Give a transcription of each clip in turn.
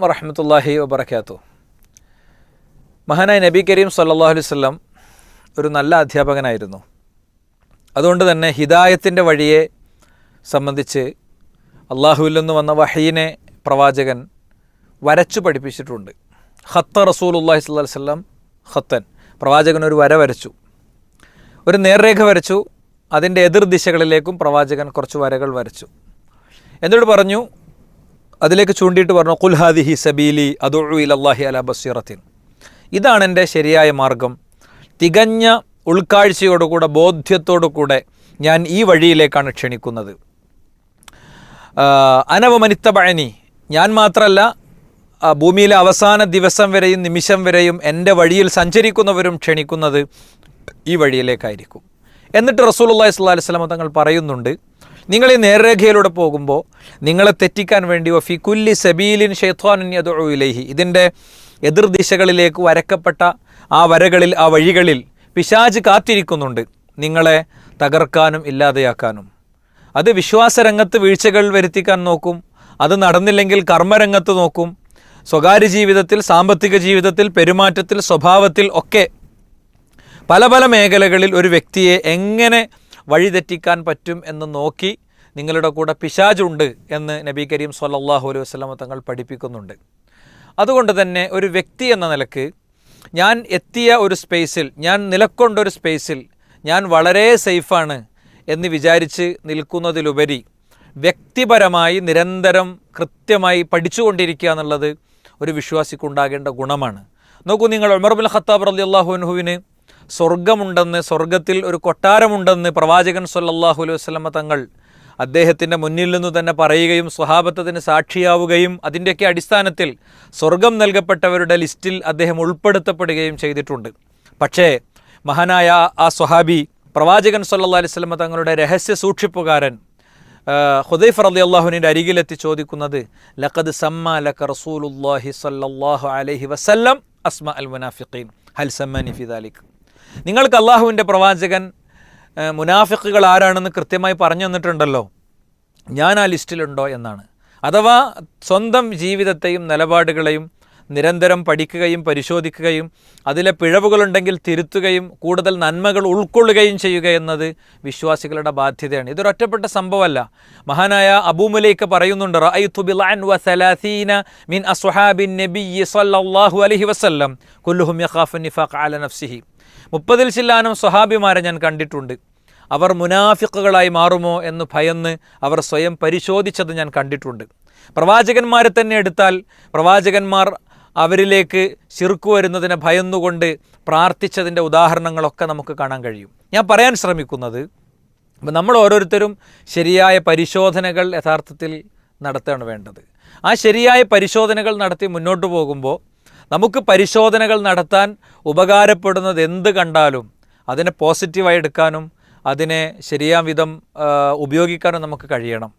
വറഹമത്തല്ലാഹി വബർക്കാത്തു മഹാനായ നബി കരീം സല്ലാഹു അലൈഹി വല്ലം ഒരു നല്ല അധ്യാപകനായിരുന്നു. അതുകൊണ്ട് തന്നെ ഹിദായത്തിന്റെ വഴിയെ സംബന്ധിച്ച് അള്ളാഹുവിൽ നിന്ന് വന്ന വഹീനെ പ്രവാചകൻ വരച്ചു പഠിപ്പിച്ചിട്ടുണ്ട്. ഖത്ത റസൂൽ അള്ളാഹി സ്വല്ലാ വല്ലം ഖത്തൻ. പ്രവാചകൻ ഒരു വര വരച്ചു. ഒരു നേർരേഖ വരച്ചു. അതിന്റെ എതിർ ദിശകളിലേക്കും പ്രവാചകൻ കുറച്ച് വരകൾ വരച്ചു. എന്നിട്ട് പറഞ്ഞു അതിലേക്ക് ചൂണ്ടിയിട്ട് പറഞ്ഞു കുൽഹാദിഹി സബീലി അദു ഇലല്ലാഹി അല ബസീറത്തിൻ. ഇതാണ് എന്റെ ശരിയായ മാർഗം. തികഞ്ഞ ഉൾക്കാഴ്ചയോടുകൂടെ ബോധ്യത്തോടുകൂടെ ഞാൻ ഈ വഴിയിലേക്കാണ് ക്ഷണിക്കുന്നത്. അനവമനിത്തബഴനി ഞാൻ മാത്രമല്ല ഭൂമിയിലെ അവസാന ദിവസം വരെയും നിമിഷം വരെയും എന്റെ വഴിയിൽ സഞ്ചരിക്കുന്നവരും ക്ഷണിക്കുന്നത് ഈ വഴിയിലേക്കായിരിക്കും. എന്നിട്ട് റസൂലുള്ളാഹി സ്വല്ലല്ലാഹി അലൈഹി വസല്ലം തങ്ങൾ പറയുന്നുണ്ട് നിങ്ങൾ ഈ നേർരേഖയിലൂടെ പോകുമ്പോൾ നിങ്ങളെ തെറ്റിക്കാൻ വേണ്ടി ഫി കുല്ലി സബീലിൻ ഷെയ്ത്വാനിൻ യദുഉ ഇലൈഹി ഇതിന്റെ എതിർദിശകളിലേക്ക് വരക്കപ്പെട്ട ആ വരകളിൽ ആ വഴികളിൽ പിശാജ് കാത്തിരിക്കുന്നുണ്ട് നിങ്ങളെ തകർക്കാനും ഇല്ലാതെയാക്കാനും. അത് വിശ്വാസരംഗത്ത് വീഴ്ചകൾ വരുത്തിക്കാൻ നോക്കും അത് നടന്നില്ലെങ്കിൽ കർമ്മരംഗത്ത് നോക്കും സ്വകാര്യ ജീവിതത്തിൽ സാമ്പത്തിക ജീവിതത്തിൽ പെരുമാറ്റത്തിൽ സ്വഭാവത്തിൽ ഒക്കെ പല പല മേഖലകളിൽ ഒരു വ്യക്തിയെ എങ്ങനെ വഴിതെറ്റിക്കാൻ പറ്റും എന്ന് നോക്കി നിങ്ങളുടെ കൂടെ പിശാജുണ്ട് എന്ന് നബി കരീം സല്ലാഹു അലൈഹി വസല്ലമ തങ്ങൾ പഠിപ്പിക്കുന്നുണ്ട്. അതുകൊണ്ട് തന്നെ ഒരു വ്യക്തി എന്ന നിലയ്ക്ക് ഞാൻ എത്തിയ ഒരു സ്പേസിൽ ഞാൻ നിലക്കൊണ്ട ഒരു സ്പേസിൽ ഞാൻ വളരെ സേഫാണ് എന്ന് വിചാരിച്ച് നിൽക്കുന്നതിലുപരി വ്യക്തിപരമായി നിരന്തരം കൃത്യമായി പഠിച്ചുകൊണ്ടിരിക്കുക എന്നുള്ളത് ഒരു വിശ്വാസിക്കുണ്ടാകേണ്ട ഗുണമാണ്. നോക്കൂ നിങ്ങൾ ഉമർ ബിൻ ഖത്താബ് റലി അള്ളാഹുവിനുഹുവിന് സ്വർഗമുണ്ടെന്ന് സ്വർഗത്തിൽ ഒരു കൊട്ടാരമുണ്ടെന്ന് പ്രവാചകൻ സൊല്ലാഹു അലൈഹി വസ്ലമ തങ്ങൾ അദ്ദേഹത്തിന്റെ മുന്നിൽ നിന്ന് തന്നെ പറയുകയും സ്വഹാബത്തത്തിന് സാക്ഷിയാവുകയും അതിന്റെയൊക്കെ അടിസ്ഥാനത്തിൽ സ്വർഗം നൽകപ്പെട്ടവരുടെ ലിസ്റ്റിൽ അദ്ദേഹം ഉൾപ്പെടുത്തപ്പെടുകയും ചെയ്തിട്ടുണ്ട്. പക്ഷേ മഹാനായ ആ സ്വഹാബി പ്രവാചകൻ സല്ലാ അലൈഹി സ്വലമ തങ്ങളുടെ രഹസ്യ സൂക്ഷിപ്പുകാരൻ ഹുദൈഫ് അലി അള്ളാഹുവിന്റെ അരികിലെത്തി ചോദിക്കുന്നത് ലഖദ് സമ്മ ലക റസൂലുല്ലാഹി സല്ലല്ലാഹു അലൈഹി വസല്ലം അസ്മ അൽ മുനാഫിഖീൻ. ഹൽ സമ്മനി ഫി ദാലിക്? നിങ്ങൾക്ക് അള്ളാഹുവിന്റെ പ്രവാചകൻ മുനാഫിക്കുകൾ ആരാണെന്ന് കൃത്യമായി പറഞ്ഞു തന്നിട്ടുണ്ടല്ലോ. ഞാൻ ആ ലിസ്റ്റിലുണ്ടോ എന്നാണ്. അഥവാ സ്വന്തം ജീവിതത്തെയും നിലപാടുകളെയും നിരന്തരം പഠിക്കുകയും പരിശോധിക്കുകയും അതിലെ പിഴവുകളുണ്ടെങ്കിൽ തിരുത്തുകയും കൂടുതൽ നന്മകൾ ഉൾക്കൊള്ളുകയും ചെയ്യുക എന്നത് വിശ്വാസികളുടെ ബാധ്യതയാണ്. ഇതൊരു ഒറ്റപ്പെട്ട സംഭവമല്ല. മഹാനായ അബൂമുലൈക്ക് പറയുന്നുണ്ട് മിൻ അസ്ഹാബിൻ സല്ലല്ലാഹു അലൈഹി വസല്ലം. മുപ്പതിൽ ചില്ലാനും സ്വഹാബിമാരെ ഞാൻ കണ്ടിട്ടുണ്ട്. അവർ മുനാഫിക്കുകളായി മാറുമോ എന്ന് ഭയന്ന് അവർ സ്വയം പരിശോധിച്ചത് ഞാൻ കണ്ടിട്ടുണ്ട്. പ്രവാചകന്മാരെ തന്നെ എടുത്താൽ പ്രവാചകന്മാർ അവരിലേക്ക് ശിർക്ക് വരുന്നതിനെ ഭയന്നുകൊണ്ട് പ്രാർത്ഥിച്ചതിന്റെ ഉദാഹരണങ്ങളൊക്കെ നമുക്ക് കാണാൻ കഴിയും. ഞാൻ പറയാൻ ശ്രമിക്കുന്നത് അപ്പം നമ്മൾ ഓരോരുത്തരും ശരിയായ പരിശോധനകൾ യഥാർത്ഥത്തിൽ നടത്തുകയാണ് വേണ്ടത്. ആ ശരിയായ പരിശോധനകൾ നടത്തി മുന്നോട്ട് പോകുമ്പോൾ നമുക്ക് പരിശോധനകൾ നടത്താൻ ഉപകാരപ്പെടുന്നത് എന്ത് കണ്ടാലും അതിനെ പോസിറ്റീവായി എടുക്കാനും അതിനെ ശരിയാം വിധം ഉപയോഗിക്കാനും നമുക്ക് കഴിയണം.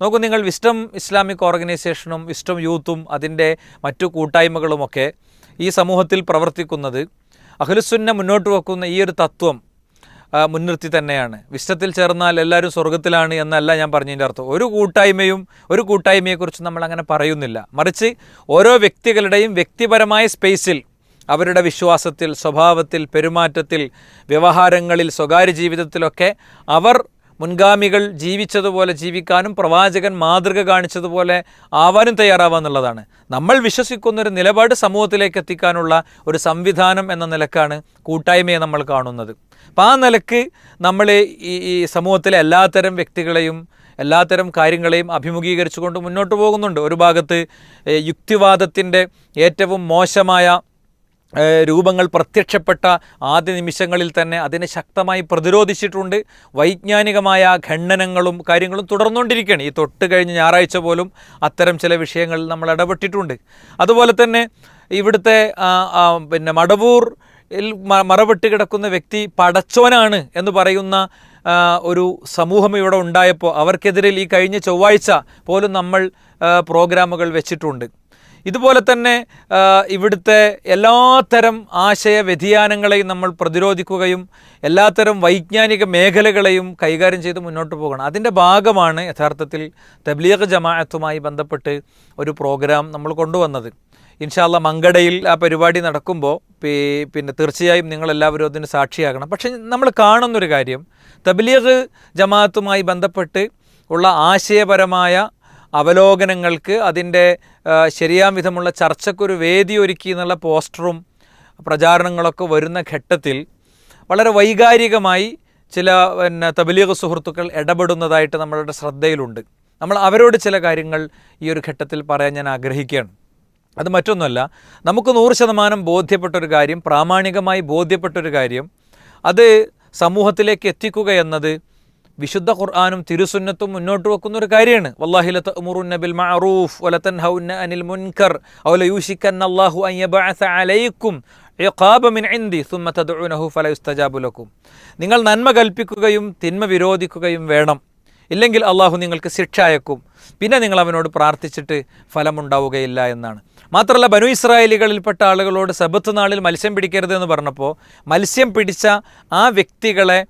നോക്കൂ നിങ്ങൾ വിസ്റ്റം ഇസ്ലാമിക് ഓർഗനൈസേഷനും വിസ്റ്റം യൂത്തും അതിന്റെ മറ്റു കൂട്ടായ്മകളുമൊക്കെ ഈ സമൂഹത്തിൽ പ്രവർത്തിക്കുന്നത് അഖിലുസുന്നെ മുന്നോട്ട് വെക്കുന്ന ഈ ഒരു തത്വം മുൻനിർത്തി തന്നെയാണ്. വിഷ്ടത്തിൽ ചേർന്നാൽ എല്ലാവരും സ്വർഗത്തിലാണ് എന്നല്ല ഞാൻ പറഞ്ഞതിന്റെ അർത്ഥം. ഒരു കൂട്ടായ്മയും ഒരു കൂട്ടായ്മയെക്കുറിച്ച് നമ്മൾ അങ്ങനെ പറയുന്നില്ല. മറിച്ച് ഓരോ വ്യക്തികളുടെയും വ്യക്തിപരമായ സ്പേസിൽ അവരുടെ വിശ്വാസത്തിൽ സ്വഭാവത്തിൽ പെരുമാറ്റത്തിൽ വ്യവഹാരങ്ങളിൽ സ്വകാര്യ ജീവിതത്തിലൊക്കെ അവർ മുൻഗാമികൾ ജീവിച്ചതുപോലെ ജീവിക്കാനും പ്രവാചകൻ മാതൃക കാണിച്ചതുപോലെ ആവാനും തയ്യാറാവാന്നുള്ളതാണ് നമ്മൾ വിശ്വസിക്കുന്ന ഒരു നിലപാട് സമൂഹത്തിലേക്ക് എത്തിക്കാനുള്ള ഒരു സംവിധാനം എന്ന നിലക്കാണ് കൂട്ടായ്മയെ നമ്മൾ കാണുന്നത്. അപ്പോൾ ആ നിലയ്ക്ക് നമ്മൾ ഈ ഈ സമൂഹത്തിലെ എല്ലാത്തരം വ്യക്തികളെയും എല്ലാത്തരം കാര്യങ്ങളെയും അഭിമുഖീകരിച്ചുകൊണ്ട് മുന്നോട്ട് പോകുന്നുണ്ട്. ഒരു ഭാഗത്ത് യുക്തിവാദത്തിന്റെ ഏറ്റവും മോശമായ രൂപങ്ങൾ പ്രത്യക്ഷപ്പെട്ട ആദ്യ നിമിഷങ്ങളിൽ തന്നെ അതിനെ ശക്തമായി പ്രതിരോധിച്ചിട്ടുണ്ട്. വൈജ്ഞാനികമായ ഖണ്ഡനങ്ങളും കാര്യങ്ങളും തുടർന്നുകൊണ്ടിരിക്കുകയാണ്. ഈ തൊട്ട് കഴിഞ്ഞ ഞായറാഴ്ച പോലും അത്തരം ചില വിഷയങ്ങളിൽ നമ്മൾ ഇടപെട്ടിട്ടുണ്ട്. അതുപോലെ തന്നെ ഇവിടുത്തെ പിന്നെ മടവൂർ മറവിട്ട് കിടക്കുന്ന വ്യക്തി പടച്ചോനാണ് എന്ന് പറയുന്ന ഒരു സമൂഹം ഇവിടെ ഉണ്ടായപ്പോൾ അവർക്കെതിരെ ഈ കഴിഞ്ഞ ചൊവ്വാഴ്ച പോലും നമ്മൾ പ്രോഗ്രാമുകൾ വെച്ചിട്ടുണ്ട്. ഇതുപോലെ തന്നെ ഇവിടുത്തെ എല്ലാത്തരം ആശയ വ്യതിയാനങ്ങളെയും നമ്മൾ പ്രതിരോധിക്കുകയും എല്ലാത്തരം വൈജ്ഞാനിക മേഖലകളെയും കൈകാര്യം ചെയ്ത് മുന്നോട്ട് പോകണം. അതിന്റെ ഭാഗമാണ് യഥാർത്ഥത്തിൽ തബ്ലീഗ് ജമാഅത്തുമായി ബന്ധപ്പെട്ട് ഒരു പ്രോഗ്രാം നമ്മൾ കൊണ്ടുവന്നത്. ഇൻഷാല്ല മങ്കടയിൽ ആ പരിപാടി നടക്കുമ്പോൾ പിന്നെ തീർച്ചയായും നിങ്ങളെല്ലാവരും അതിന് സാക്ഷിയാകണം. പക്ഷേ നമ്മൾ കാണുന്നൊരു കാര്യം തബ്ലീഗ് ജമാഅത്തുമായി ബന്ധപ്പെട്ട് ഉള്ള ആശയപരമായ അവലോകനങ്ങൾക്ക് അതിന്റെ ശരിയാം വിധമുള്ള ചർച്ചയ്ക്കൊരു വേദി ഒരുക്കി എന്നുള്ള പോസ്റ്ററും പ്രചാരണങ്ങളൊക്കെ വരുന്ന ഘട്ടത്തിൽ വളരെ വൈകാരികമായി ചില പിന്നെ തബലീഗ് സുഹൃത്തുക്കൾ ഇടപെടുന്നതായിട്ട് നമ്മളുടെ ശ്രദ്ധയിലുണ്ട്. നമ്മൾ അവരോട് ചില കാര്യങ്ങൾ ഈ ഒരു ഘട്ടത്തിൽ പറയാൻ ഞാൻ ആഗ്രഹിക്കുകയാണ്. അത് മറ്റൊന്നുമല്ല നമുക്ക് നൂറ് ശതമാനം ബോധ്യപ്പെട്ടൊരു കാര്യം പ്രാമാണികമായി ബോധ്യപ്പെട്ടൊരു കാര്യം അത് സമൂഹത്തിലേക്ക് എത്തിക്കുക എന്നത് വിശുദ്ധ ഖുർആാനും തിരുസുന്നത്തും മുന്നോട്ട് വെക്കുന്ന ഒരു കാര്യമാണ്. വല്ലാഹില അനിൽ മുൻകർ. ഔല അൻ അലൈക്കും ഫലയുസ്തജാബു ലക്കും. നിങ്ങൾ നന്മ കൽപ്പിക്കുകയും തിന്മ വിരോധിക്കുകയും വേണം. ഇല്ലെങ്കിൽ അള്ളാഹു നിങ്ങൾക്ക് ശിക്ഷ അയക്കും. പിന്നെ നിങ്ങൾ അവനോട് പ്രാർത്ഥിച്ചിട്ട് ഫലമുണ്ടാവുകയില്ല എന്നാണ്. മാത്രമല്ല ബനു ഇസ്രായേലികളിൽപ്പെട്ട ആളുകളോട് സബത്ത് നാളിൽ മത്സ്യം പിടിക്കരുത് എന്ന് പറഞ്ഞപ്പോൾ മത്സ്യം പിടിച്ച ആ വ്യക്തികളെ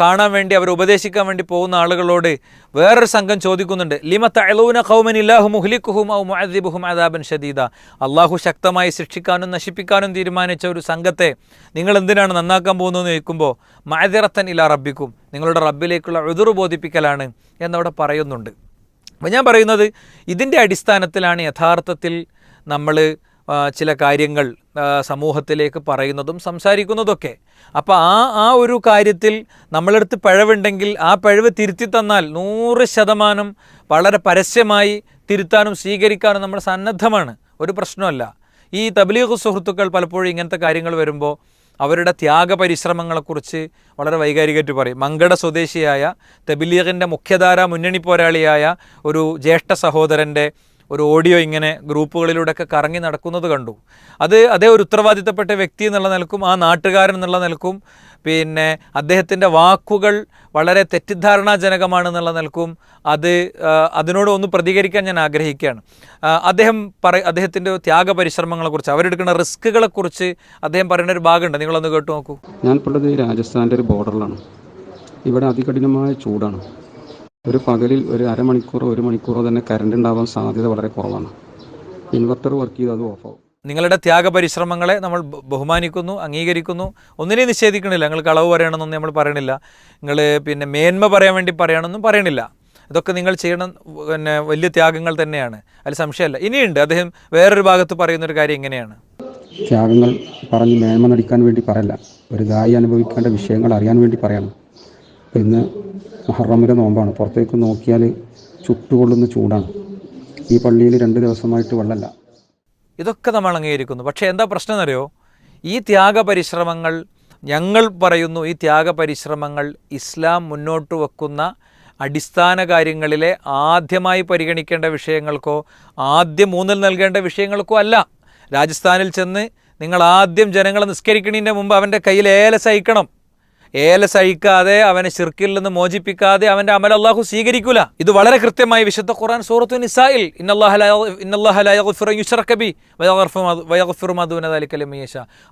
കാണാൻ വേണ്ടി അവർ ഉപദേശിക്കാൻ വേണ്ടി പോകുന്ന ആളുകളോട് വേറൊരു സംഘം ചോദിക്കുന്നുണ്ട്. ലിമത്ത് അലൂന ഖൗമൻ ഇല്ലാഹു മുഹ്ലിക്കുഹും ഔ മുഅദ്ദിബുഹും അദാബൻ ഷദീദ അള്ളാഹു ശക്തമായി ശിക്ഷിക്കാനും നശിപ്പിക്കാനും തീരുമാനിച്ച ഒരു സംഘത്തെ നിങ്ങൾ എന്തിനാണ് നന്നാക്കാൻ പോകുന്നതെന്ന് ചോദിക്കുമ്പോൾ മഅദിറത്തൻ ഇലാ റബ്ബിക്കും നിങ്ങളുടെ റബ്ബിലേക്കുള്ള ഉതുറ് ബോധിപ്പിക്കലാണ് എന്നവിടെ പറയുന്നുണ്ട്. അപ്പം ഞാൻ പറയുന്നത് ഇതിന്റെ അടിസ്ഥാനത്തിലാണ് യഥാർത്ഥത്തിൽ നമ്മൾ ചില കാര്യങ്ങൾ സമൂഹത്തിലേക്ക് പറയുന്നതും സംസാരിക്കുന്നതൊക്കെ. അപ്പോൾ ആ ആ ഒരു കാര്യത്തിൽ നമ്മളെടുത്ത് പിഴവുണ്ടെങ്കിൽ ആ പഴവ് തിരുത്തി തന്നാൽ നൂറ് ശതമാനം വളരെ പരസ്യമായി തിരുത്താനും സ്വീകരിക്കാനും നമ്മൾ സന്നദ്ധമാണ്. ഒരു പ്രശ്നമല്ല. ഈ തബ്ലീഗ് സുഹൃത്തുക്കൾ പലപ്പോഴും ഇങ്ങനത്തെ കാര്യങ്ങൾ വരുമ്പോൾ അവരുടെ ത്യാഗ പരിശ്രമങ്ങളെക്കുറിച്ച് വളരെ വൈകാരികമായിട്ട് പറയും. മങ്കട സ്വദേശിയായ തബിലീഗിന്റെ മുഖ്യധാര മുന്നണി പോരാളിയായ ഒരു ജ്യേഷ്ഠ സഹോദരന്റെ ഒരു ഓഡിയോ ഇങ്ങനെ ഗ്രൂപ്പുകളിലൂടെയൊക്കെ കറങ്ങി നടക്കുന്നത് കണ്ടു. അത് അതേ ഒരു ഉത്തരവാദിത്തപ്പെട്ട വ്യക്തി എന്നുള്ള നിലക്കും ആ നാട്ടുകാരൻ എന്നുള്ള നിലക്കും പിന്നെ അദ്ദേഹത്തിന്റെ വാക്കുകൾ വളരെ തെറ്റിദ്ധാരണാജനകമാണെന്നുള്ള നിലക്കും അത് അതിനോട് ഒന്ന് പ്രതികരിക്കാൻ ഞാൻ ആഗ്രഹിക്കുകയാണ്. അദ്ദേഹം പറ അദ്ദേഹത്തിന്റെ ത്യാഗ പരിശ്രമങ്ങളെക്കുറിച്ച് അവരെടുക്കുന്ന റിസ്ക്കുകളെക്കുറിച്ച് അദ്ദേഹം പറയുന്ന ഒരു ഭാഗമുണ്ട്. നിങ്ങളൊന്ന് കേട്ടു നോക്കൂ. ഞാൻ ഉള്ളത് രാജസ്ഥാന്റെ ഒരു ബോർഡറിലാണ് ഇവിടെ അതികഠിനമായ ചൂടാണ്. ഒരു പകലിൽ ഒരു അരമണിക്കൂറോ ഒരു മണിക്കൂറോ തന്നെ കറണ്ട് ഉണ്ടാവാൻ സാധ്യത വളരെ കുറവാണ്. ഇൻവെർട്ടർ വർക്ക് ചെയ്ത് അത് ഓഫാവും നിങ്ങളുടെ ത്യാഗ പരിശ്രമങ്ങളെ നമ്മൾ ബഹുമാനിക്കുന്നു അംഗീകരിക്കുന്നു. ഒന്നിനെയും നിഷേധിക്കണില്ല. നിങ്ങൾ കളവ് പറയണമെന്നൊന്നും നമ്മൾ പറയണില്ല. നിങ്ങൾ പിന്നെ മേന്മ പറയാൻ വേണ്ടി പറയണമെന്നും പറയണില്ല. ഇതൊക്കെ നിങ്ങൾ ചെയ്യണം പിന്നെ വലിയ ത്യാഗങ്ങൾ തന്നെയാണ്. അതിൽ സംശയമല്ല. ഇനിയുണ്ട്. അദ്ദേഹം വേറൊരു ഭാഗത്ത് പറയുന്നൊരു കാര്യം ഇങ്ങനെയാണ്. ത്യാഗങ്ങൾ പറഞ്ഞ് മേന്മ നടിക്കാൻ വേണ്ടി പറയല്ല. ഒരു ഗായി അനുഭവിക്കേണ്ട വിഷയങ്ങൾ അറിയാൻ വേണ്ടി പറയണം. ഇന്ന് മഹറമിലെ നോമ്പാണ്. പുറത്തേക്ക് നോക്കിയാൽ ചുട്ടുകൊള്ളുന്ന ചൂടാണ്. ഈ പള്ളിയിൽ രണ്ട് ദിവസമായിട്ട് വെള്ളമല്ല ഇതൊക്കെ നമ്മൾ അംഗീകരിക്കുന്നു. പക്ഷേ എന്താ പ്രശ്നം എന്നറിയോ ഈ ത്യാഗ പരിശ്രമങ്ങൾ ഞങ്ങൾ പറയുന്നു ഈ ത്യാഗ പരിശ്രമങ്ങൾ ഇസ്ലാം മുന്നോട്ട് വെക്കുന്ന അടിസ്ഥാന കാര്യങ്ങളിലെ ആദ്യമായി പരിഗണിക്കേണ്ട വിഷയങ്ങൾക്കോ ആദ്യം മൂന്നിൽ നൽകേണ്ട വിഷയങ്ങൾക്കോ അല്ല. രാജസ്ഥാനിൽ ചെന്ന് നിങ്ങൾ ആദ്യം ജനങ്ങളെ നിസ്കരിക്കണതിന്റെ മുമ്പ് അവന്റെ കയ്യിൽ ഏല അയക്കണം ഏലസ് അഴിക്കാതെ അവനെ ശിർക്കിൽ നിന്ന് മോചിപ്പിക്കാതെ അവന്റെ അമൽ അള്ളാഹു സ്വീകരിക്കൂല. ഇത് വളരെ കൃത്യമായി വിശുദ്ധ ഖുർആൻ സൂറത്തു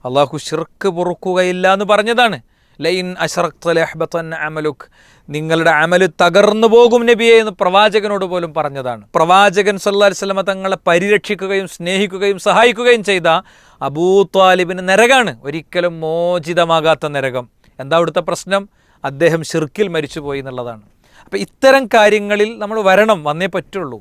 അള്ളാഹു ഷിർക്ക് പൊറുക്കുകയില്ല എന്ന് പറഞ്ഞതാണ്. ലൈൻ അമലുക്. നിങ്ങളുടെ അമൽ തകർന്നു പോകും നബിയെ എന്ന് പ്രവാചകനോട് പോലും പറഞ്ഞതാണ്. പ്രവാചകൻ സല്ലല്ലാഹു അലൈഹി വസല്ലമ തങ്ങളെ പരിരക്ഷിക്കുകയും സ്നേഹിക്കുകയും സഹായിക്കുകയും ചെയ്ത അബൂ ത്വാലിബിന് നരകാണ്. ഒരിക്കലും മോചിതമാകാത്ത നരകം. എന്താ അവിടുത്തെ പ്രശ്നം? അദ്ദേഹം ഷിർക്കിൽ മരിച്ചുപോയി എന്നുള്ളതാണ്. അപ്പോൾ ഇത്തരം കാര്യങ്ങളിൽ നമ്മൾ വരണം വന്നേ പറ്റുള്ളൂ.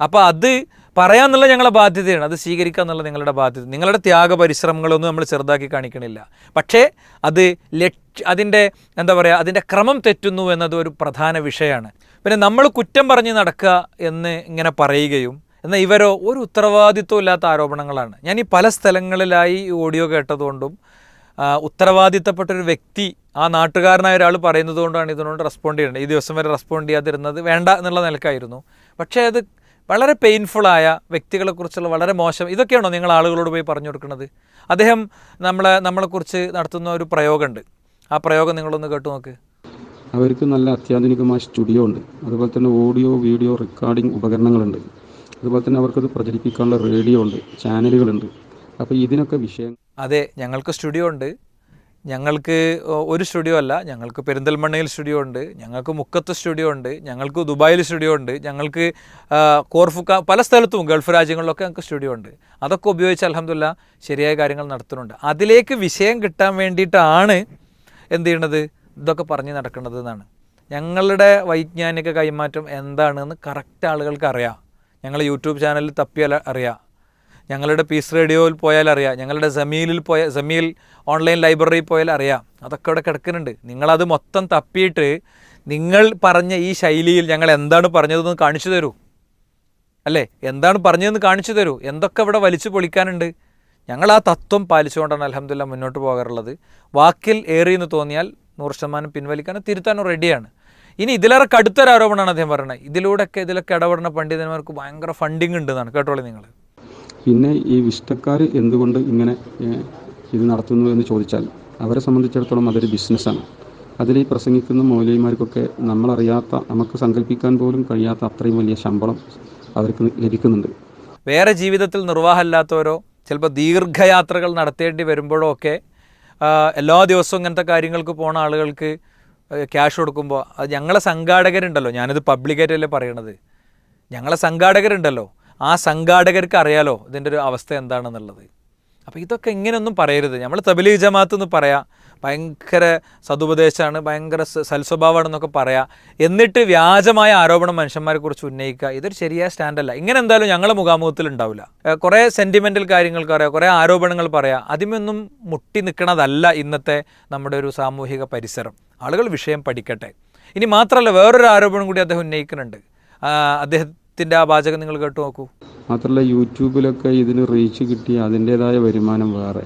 അപ്പോൾ അത് പറയാന്നുള്ള ഞങ്ങളുടെ ബാധ്യതയാണ് അത് സ്വീകരിക്കുക എന്നുള്ള നിങ്ങളുടെ ബാധ്യത. നിങ്ങളുടെ ത്യാഗ പരിശ്രമങ്ങളൊന്നും നമ്മൾ ചെറുതാക്കി കാണിക്കണില്ല. പക്ഷേ അത് ലക്ഷ അതിന്റെ എന്താ പറയുക അതിന്റെ ക്രമം തെറ്റുന്നു എന്നത് ഒരു പ്രധാന വിഷയമാണ്. പിന്നെ നമ്മൾ കുറ്റം പറഞ്ഞ് നടക്കുക എന്ന് ഇങ്ങനെ പറയുകയും എന്നാൽ ഇവരോ ഒരു ഉത്തരവാദിത്വം ഇല്ലാത്ത ആരോപണങ്ങളാണ്. ഞാൻ ഈ പല സ്ഥലങ്ങളിലായി ഓഡിയോ കേട്ടതുകൊണ്ടും ഉത്തരവാദിത്തപ്പെട്ടൊരു വ്യക്തി ആ നാട്ടുകാരനായ ഒരാൾ പറയുന്നത് കൊണ്ടാണ് ഇതിനോട് റെസ്പോണ്ട് ചെയ്യേണ്ടത് ഈ ദിവസം വരെ റെസ്പോണ്ട് ചെയ്യാതിരുന്നത് വേണ്ട എന്നുള്ള നിലക്കായിരുന്നു. പക്ഷേ അത് വളരെ പെയിൻഫുള്ളായ വ്യക്തികളെക്കുറിച്ചുള്ള വളരെ മോശം ഇതൊക്കെയാണോ നിങ്ങൾ ആളുകളോട് പോയി പറഞ്ഞു കൊടുക്കുന്നത്? അദ്ദേഹം നമ്മളെ നമ്മളെക്കുറിച്ച് നടത്തുന്ന ഒരു പ്രയോഗമുണ്ട്. ആ പ്രയോഗം നിങ്ങളൊന്ന് കേട്ടു നോക്ക്. അവർക്ക് നല്ല അത്യാധുനികമായ സ്റ്റുഡിയോ ഉണ്ട്. അതുപോലെ തന്നെ ഓഡിയോ വീഡിയോ റെക്കോർഡിംഗ് ഉപകരണങ്ങളുണ്ട്. അതുപോലെ തന്നെ അവർക്കത് പ്രചരിപ്പിക്കാനുള്ള റേഡിയോ ഉണ്ട് ചാനലുകളുണ്ട്. അപ്പോൾ ഇതിനൊക്കെ വിഷയം അതെ ഞങ്ങൾക്ക് സ്റ്റുഡിയോ ഉണ്ട്. ഞങ്ങൾക്ക് ഒരു സ്റ്റുഡിയോ അല്ല ഞങ്ങൾക്ക് പെരിന്തൽമണ്ണയിൽ സ്റ്റുഡിയോ ഉണ്ട് ഞങ്ങൾക്ക് മുക്കത്ത് സ്റ്റുഡിയോ ഉണ്ട് ഞങ്ങൾക്ക് ദുബായിൽ സ്റ്റുഡിയോ ഉണ്ട് ഞങ്ങൾക്ക് കോർഫുക്ക പല സ്ഥലത്തും ഗൾഫ് രാജ്യങ്ങളിലൊക്കെ ഞങ്ങൾക്ക് സ്റ്റുഡിയോ ഉണ്ട്. അതൊക്കെ ഉപയോഗിച്ച് അലഹമില്ല ശരിയായ കാര്യങ്ങൾ നടത്തുന്നുണ്ട്. അതിലേക്ക് വിഷയം കിട്ടാൻ വേണ്ടിയിട്ടാണ് എന്ത് ചെയ്യണത്? ഇതൊക്കെ പറഞ്ഞ് നടക്കുന്നത് എന്നാണ്. ഞങ്ങളുടെ വൈജ്ഞാനിക കൈമാറ്റം എന്താണെന്ന് കറക്റ്റ് ആളുകൾക്ക് അറിയാം. ഞങ്ങൾ യൂട്യൂബ് ചാനലിൽ തപ്പിയാൽ അറിയാം. ഞങ്ങളുടെ പീസ് റേഡിയോയിൽ പോയാൽ അറിയാം. ഞങ്ങളുടെ സമീലിൽ പോയ സമീൽ ഓൺലൈൻ ലൈബ്രറിയിൽ പോയാൽ അറിയാം. അതൊക്കെ ഇവിടെ കിടക്കുന്നുണ്ട്. നിങ്ങളത് മൊത്തം തപ്പിയിട്ട് നിങ്ങൾ പറഞ്ഞ ഈ ശൈലിയിൽ ഞങ്ങൾ എന്താണ് പറഞ്ഞതെന്ന് കാണിച്ചു തരൂ. അല്ലേ? എന്താണ് പറഞ്ഞതെന്ന് കാണിച്ചു തരൂ. എന്തൊക്കെ ഇവിടെ വലിച്ചു പൊളിക്കാനുണ്ട്. ഞങ്ങൾ ആ തത്വം പാലിച്ചുകൊണ്ടാണ് അലഹമില്ല മുന്നോട്ട് പോകാറുള്ളത്. വാക്കിൽ ഏറി എന്ന് തോന്നിയാൽ നൂറ് ശതമാനം പിൻവലിക്കാനും തിരുത്താനും റെഡിയാണ് ഇനി ഇതിലേറെ കടുത്തൊരു ആരോപണമാണ് അദ്ദേഹം പറയുന്നത് ഇതിലൂടെയൊക്കെ ഇതിലൊക്കെ ഇടപെടുന്ന പണ്ഡിതന്മാർക്ക് ഭയങ്കര ഫണ്ടിങ് ഉണ്ടെന്നാണ്. കേട്ടോളി നിങ്ങൾ. പിന്നെ ഈ വിഷ്ടക്കാർ എന്തുകൊണ്ട് ഇങ്ങനെ ഇത് നടത്തുന്നു എന്ന് ചോദിച്ചാൽ അവരെ സംബന്ധിച്ചിടത്തോളം അതൊരു ബിസിനസ്സാണ്. അതിൽ ഈ പ്രസംഗിക്കുന്ന മൗലവിമാർക്കൊക്കെ നമ്മളറിയാത്ത നമുക്ക് സങ്കല്പിക്കാൻ പോലും കഴിയാത്ത അത്രയും വലിയ ശമ്പളം അവർക്ക് ലഭിക്കുന്നുണ്ട്. വേറെ ജീവിതത്തിൽ നിർവാഹമില്ലാത്തവരോ ചിലപ്പോൾ ദീർഘയാത്രകൾ നടത്തേണ്ടി വരുമ്പോഴോ ഒക്കെ എല്ലാ ദിവസവും ഇങ്ങനത്തെ കാര്യങ്ങൾക്ക് പോണ ആളുകൾക്ക് ക്യാഷ് കൊടുക്കുമ്പോൾ അത് ഞങ്ങളെ സംഘാടകരുണ്ടല്ലോ ഞാനിത് പബ്ലിക്കായിട്ടല്ലേ പറയണത്. ഞങ്ങളെ സംഘാടകരുണ്ടല്ലോ. ആ സംഘാടകർക്ക് അറിയാലോ ഇതിന്റെ ഒരു അവസ്ഥ എന്താണെന്നുള്ളത്. അപ്പോൾ ഇതൊക്കെ ഇങ്ങനെയൊന്നും പറയരുത്. നമ്മൾ തബലി ജമാഅത്ത് എന്ന് പറയാം. ഭയങ്കര സതുപദേശമാണ് ഭയങ്കര സൽസ്വഭാവമാണെന്നൊക്കെ പറയാം. എന്നിട്ട് വ്യാജമായ ആരോപണം മനുഷ്യന്മാരെ കുറിച്ച് ഉന്നയിക്കുക ഇതൊരു ശരിയായ സ്റ്റാൻഡല്ല. ഇങ്ങനെ എന്തായാലും ഞങ്ങളെ മുഖാമുഖത്തിൽ ഉണ്ടാവില്ല. കുറേ സെന്റിമെന്റൽ കാര്യങ്ങൾക്ക് പറയാം കുറേ ആരോപണങ്ങൾ പറയാം. അതിമൊന്നും മുട്ടി നിൽക്കണതല്ല ഇന്നത്തെ നമ്മുടെ ഒരു സാമൂഹിക പരിസരം. ആളുകൾ വിഷയം പഠിക്കട്ടെ. ഇനി മാത്രമല്ല വേറൊരു ആരോപണം കൂടി അദ്ദേഹം ഉന്നയിക്കുന്നുണ്ട്. ആ, അദ്ദേഹത്തിന്റെ ആ വാചകം നിങ്ങൾ കേട്ടു നോക്കൂ. മാത്രമല്ല യൂട്യൂബിലൊക്കെ ഇതിന് റീച്ച് കിട്ടി അതിന്റേതായ വരുമാനം വേറെ.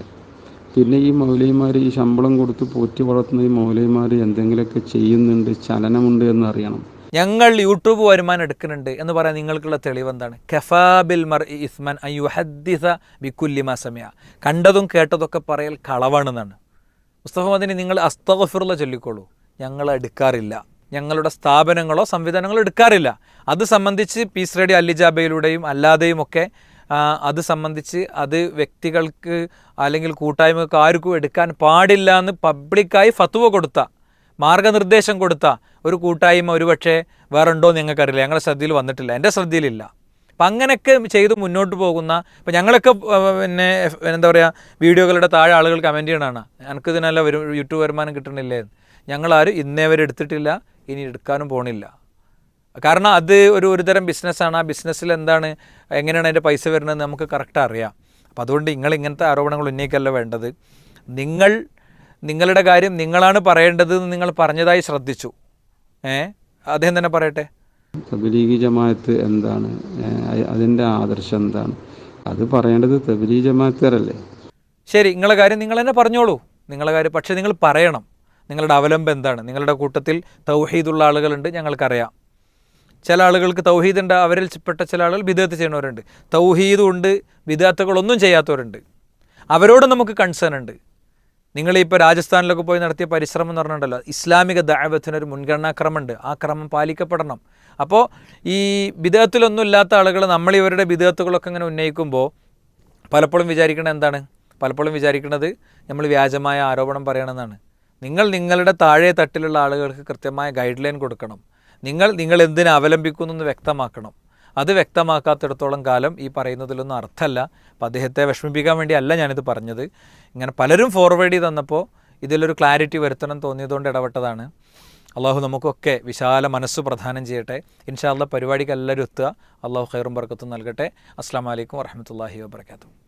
പിന്നെ ഈ മൗലവിമാർ ഈ ശമ്പളം കൊടുത്ത് പോറ്റി വളർത്തുന്ന ഈ മൗലവിമാർ എന്തെങ്കിലുമൊക്കെ ചെയ്യുന്നുണ്ട് ചലനമുണ്ട് എന്ന് അറിയണം. ഞങ്ങൾ യൂട്യൂബ് വരുമാനം എടുക്കുന്നുണ്ട് എന്ന് പറയാൻ നിങ്ങൾക്കുള്ള തെളിവ് എന്താണ്? കഫാബിൽ മർ ഇസ്മൻ അയ്യുഹദ്ദിസ ബിക്കുല്ലിമ സമയ. കണ്ടതും കേട്ടതൊക്കെ പറയൽ കളവാണെന്നാണ്. മുസ്തഫ മദിനി നിങ്ങൾ അസ്തഫിറുള്ള ചൊല്ലിക്കോളൂ. ഞങ്ങൾ എടുക്കാറില്ല. ഞങ്ങളുടെ സ്ഥാപനങ്ങളോ സംവിധാനങ്ങളോ എടുക്കാറില്ല. അത് സംബന്ധിച്ച് പീസ് റേഡിയോ അല്ലിജാബയിലൂടെയും അല്ലാതെയും ഒക്കെ അത് സംബന്ധിച്ച് അത് വ്യക്തികൾക്ക് അല്ലെങ്കിൽ കൂട്ടായ്മകൾക്ക് ആർക്കും എടുക്കാൻ പാടില്ല എന്ന് പബ്ലിക്കായി ഫത്തുവ കൊടുത്ത മാർഗനിർദ്ദേശം കൊടുത്ത ഒരു കൂട്ടായ്മ ഒരുപക്ഷെ വേറെ ഉണ്ടോ എന്ന് ഞങ്ങൾക്കറിയില്ല. ഞങ്ങളുടെ ശ്രദ്ധയിൽ വന്നിട്ടില്ല. എന്റെ ശ്രദ്ധയിലില്ല. അപ്പം അങ്ങനെയൊക്കെ ചെയ്ത് മുന്നോട്ട് പോകുന്ന ഇപ്പം ഞങ്ങളൊക്കെ പിന്നെ എന്താ പറയുക വീഡിയോകളുടെ താഴെ ആളുകൾ കമന്റ് ചെയ്യണതാണ്. എനിക്ക് ഇതിനല്ല വരും യൂട്യൂബ് വരുമാനം കിട്ടണില്ലേ. ഞങ്ങളാരും ഇന്നേ വരെ എടുത്തിട്ടില്ല. ഇനി എടുക്കാനും പോണില്ല. കാരണം അത് ഒരു ഒരുതരം ബിസിനസ്സാണ് ആ ബിസിനസ്സിൽ എന്താണ് എങ്ങനെയാണ് അതിന്റെ പൈസ വരുന്നത് നമുക്ക് കറക്റ്റ് അറിയാം. അപ്പോൾ അതുകൊണ്ട് നിങ്ങൾ ഇങ്ങനത്തെ ആരോപണങ്ങൾ ഉന്നയിക്കല്ല വേണ്ടത്. നിങ്ങൾ നിങ്ങളുടെ കാര്യം നിങ്ങളാണ് പറയേണ്ടത് എന്ന് നിങ്ങൾ പറഞ്ഞതായി ശ്രദ്ധിച്ചു. ഏ? അദ്ദേഹം തന്നെ പറയട്ടെ. തബലീഗി ജമാഅത്ത് എന്താണ്? അതിന്റെ ആദർശം എന്താണ്? അത് പറയേണ്ടത് തബലീഗി ജമാഅത്തുകാരല്ലേ? ശരി നിങ്ങളെ കാര്യം നിങ്ങൾ തന്നെ പറഞ്ഞോളൂ. നിങ്ങളെ കാര്യം പക്ഷേ നിങ്ങൾ പറയണം. നിങ്ങളുടെ അവലംബം എന്താണ്? നിങ്ങളുടെ കൂട്ടത്തിൽ തൗഹീദുള്ള ആളുകളുണ്ട് ഞങ്ങൾക്കറിയാം. ചില ആളുകൾക്ക് തൗഹീദുണ്ട് അവരിൽ പെട്ട ചില ആളുകൾ വിദേഹത്ത് ചെയ്യുന്നവരുണ്ട്. തൗഹീദും ഉണ്ട് വിദേഹത്തുകളൊന്നും ചെയ്യാത്തവരുണ്ട്. അവരോട് നമുക്ക് കൺസേൺ ഉണ്ട്. നിങ്ങൾ ഇപ്പോൾ രാജസ്ഥാനിലൊക്കെ പോയി നടത്തിയ പരിശ്രമം എന്ന് പറഞ്ഞിട്ടുണ്ടല്ലോ ഇസ്ലാമിക ദാവത്തിനൊരു മുൻഗണനാ ക്രമമുണ്ട് ആ ക്രമം പാലിക്കപ്പെടണം. അപ്പോൾ ഈ വിദേഹത്തിലൊന്നും ഇല്ലാത്ത ആളുകൾ നമ്മളിവരുടെ വിദേഹത്തുകളൊക്കെ ഇങ്ങനെ ഉന്നയിക്കുമ്പോൾ പലപ്പോഴും വിചാരിക്കുന്നത് എന്താണ്? പലപ്പോഴും വിചാരിക്കുന്നത് നമ്മൾ വ്യാജമായ ആരോപണം പറയണമെന്നാണ്. നിങ്ങൾ നിങ്ങളുടെ താഴെ തട്ടിലുള്ള ആളുകൾക്ക് കൃത്യമായ ഗൈഡ് ലൈൻ കൊടുക്കണം. നിങ്ങൾ നിങ്ങൾ എന്തിനെ അവലംബിക്കുന്നു എന്ന് വ്യക്തമാക്കണം. അത് വ്യക്തമാക്കാത്തിടത്തോളം കാലം ഈ പറയുന്നതിലൊന്നും അർത്ഥമല്ല അപ്പോൾ അദ്ദേഹത്തെ വിഷമിപ്പിക്കാൻ വേണ്ടിയല്ല ഞാനിത് പറഞ്ഞത്. ഇങ്ങനെ പലരും ഫോർവേഡ് ചെയ്ത് തന്നപ്പോൾ ഇതിലൊരു ക്ലാരിറ്റി വരുത്തണം തോന്നിയതുകൊണ്ട് ഇടപെട്ടതാണ്. അള്ളാഹു നമുക്കൊക്കെ വിശാല മനസ്സ് പ്രധാനം ചെയ്യട്ടെ. ഇൻഷാല്ല പരിപാടിക്ക് എല്ലാവരും എത്തുക. അള്ളാഹു ഖൈറും ബർക്കത്തും നൽകട്ടെ. അസ്സാം വലൈക്കും വർഹമത്തല്ലാഹി വാബർക്കാത്തു